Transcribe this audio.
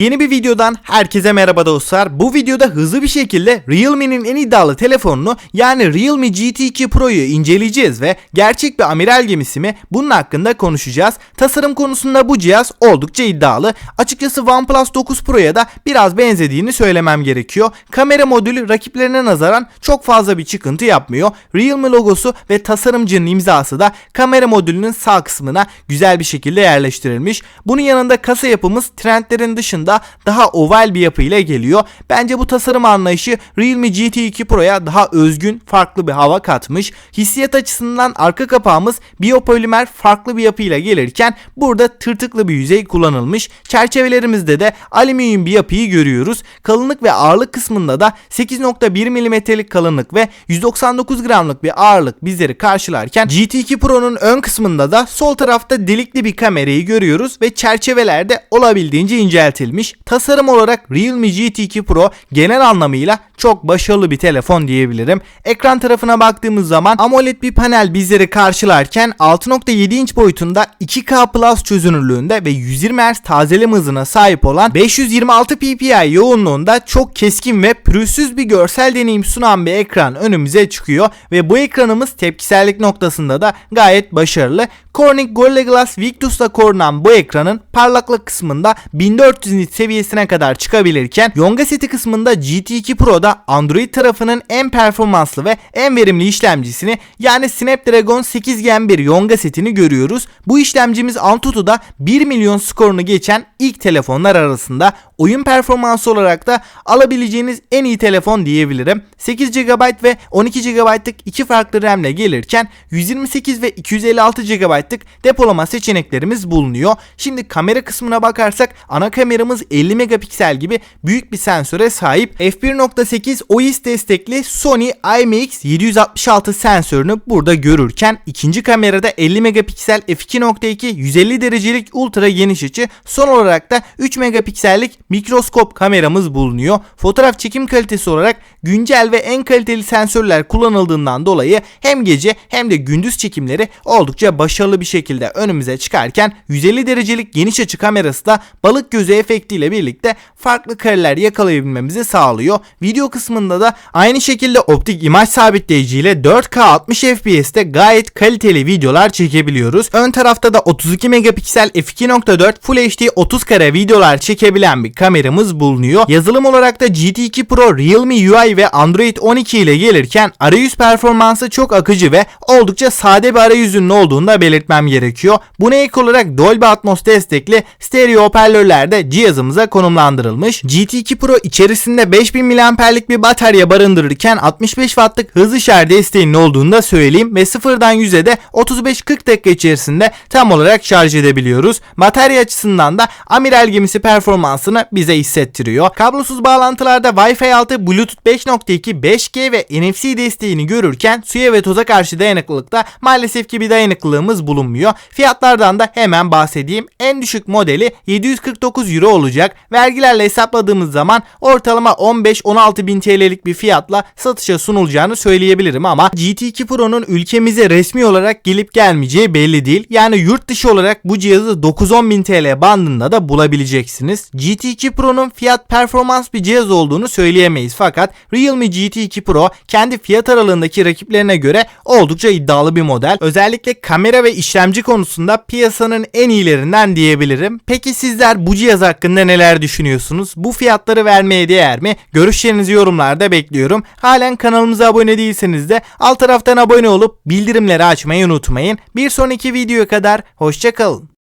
Yeni bir videodan herkese merhaba dostlar. Bu videoda hızlı bir şekilde Realme'nin en iddialı telefonunu yani Realme GT2 Pro'yu inceleyeceğiz ve gerçek bir amiral gemisi mi bunun hakkında konuşacağız. Tasarım konusunda bu cihaz oldukça iddialı. Açıkçası OnePlus 9 Pro'ya da biraz benzediğini söylemem gerekiyor. Kamera modülü rakiplerine nazaran çok fazla bir çıkıntı yapmıyor. Realme logosu ve tasarımcının imzası da kamera modülünün sağ kısmına güzel bir şekilde yerleştirilmiş. Bunun yanında kasa yapımız trendlerin dışında daha oval bir yapıyla geliyor. Bence bu tasarım anlayışı Realme GT2 Pro'ya daha özgün, farklı bir hava katmış. Hissiyat açısından arka kapağımız biyopolimer farklı bir yapıyla gelirken burada tırtıklı bir yüzey kullanılmış. Çerçevelerimizde de alüminyum bir yapıyı görüyoruz. Kalınlık ve ağırlık kısmında da 8.1 mm'lik kalınlık ve 199 gramlık bir ağırlık bizleri karşılarken GT2 Pro'nun ön kısmında da sol tarafta delikli bir kamerayı görüyoruz ve çerçevelerde olabildiğince inceltilmiş. Tasarım olarak Realme GT2 Pro genel anlamıyla çok başarılı bir telefon diyebilirim. Ekran tarafına baktığımız zaman AMOLED bir panel bizleri karşılarken 6.7 inç boyutunda 2K Plus çözünürlüğünde ve 120 Hz tazeleme hızına sahip olan 526 ppi yoğunluğunda çok keskin ve pürüzsüz bir görsel deneyim sunan bir ekran önümüze çıkıyor ve bu ekranımız tepkisellik noktasında da gayet başarılı. Corning Gorilla Glass Victus'la korunan bu ekranın parlaklık kısmında 1400 nit seviyesine kadar çıkabilirken Yonga seti kısmında GT2 Pro'da Android tarafının en performanslı ve en verimli işlemcisini yani Snapdragon 8 Gen 1 Yonga setini görüyoruz. Bu işlemcimiz Antutu'da 1 milyon skorunu geçen ilk telefonlar arasında oyun performansı olarak da alabileceğiniz en iyi telefon diyebilirim. 8 GB ve 12 GB'lık iki farklı RAM ile gelirken 128 ve 256 GB'lık depolama seçeneklerimiz bulunuyor. Şimdi kamera kısmına bakarsak ana kameramız 50 megapiksel gibi büyük bir sensöre sahip. f1.8 OIS destekli Sony IMX766 sensörünü burada görürken ikinci kamerada 50 megapiksel f2.2 150 derecelik ultra geniş açı son olarak da 3 megapiksellik mikroskop kameramız bulunuyor. Fotoğraf çekim kalitesi olarak güncel ve en kaliteli sensörler kullanıldığından dolayı hem gece hem de gündüz çekimleri oldukça başarılı bir şekilde önümüze çıkarken 150 derecelik geniş açı kamerası da balık gözü efektiyle birlikte farklı kareler yakalayabilmemizi sağlıyor. Video kısmında da aynı şekilde optik imaj sabitleyici ile 4K 60 FPS'te gayet kaliteli videolar çekebiliyoruz. Ön tarafta da 32 megapiksel f2.4 Full HD 30 kare videolar çekebilen bir kameramız bulunuyor. Yazılım olarak da GT2 Pro Realme UI ve Android 12 ile gelirken arayüz performansı çok akıcı ve oldukça sade bir arayüzünün olduğunu da belirtmem gerekiyor. Buna ek olarak Dolby Atmos destekli stereo hoparlörler de cihazımıza konumlandırılmış. GT2 Pro içerisinde 5000 mAh'lik bir batarya barındırırken 65 Watt'lık hızlı şarj desteğinin olduğunu da söyleyeyim ve sıfırdan 100'e de 35-40 dakika içerisinde tam olarak şarj edebiliyoruz. Batarya açısından da amiral gemisi performansını bize hissettiriyor. Kablosuz bağlantılarda Wi-Fi 6, Bluetooth 5.2, 5G ve NFC desteğini görürken suya ve toza karşı dayanıklılıkta maalesef ki bir dayanıklılığımız bulunmuyor. Fiyatlardan da hemen bahsedeyim. En düşük modeli 749 euro olacak. Vergilerle hesapladığımız zaman ortalama 15-16 bin TL'lik bir fiyatla satışa sunulacağını söyleyebilirim ama GT2 Pro'nun ülkemize resmi olarak gelip gelmeyeceği belli değil. Yani yurt dışı olarak bu cihazı 9-10 bin TL bandında da bulabileceksiniz. GT2 Pro'nun fiyat performans bir cihaz olduğunu söyleyemeyiz fakat Realme GT2 Pro kendi fiyat aralığındaki rakiplerine göre oldukça iddialı bir model. Özellikle kamera ve işlemci konusunda piyasanın en iyilerinden diyebilirim. Peki sizler bu cihaz hakkında neler düşünüyorsunuz? Bu fiyatları vermeye değer mi? Görüşlerinizi yorumlarda bekliyorum. Halen kanalımıza abone değilseniz de alt taraftan abone olup bildirimleri açmayı unutmayın. Bir sonraki videoya kadar hoşçakalın.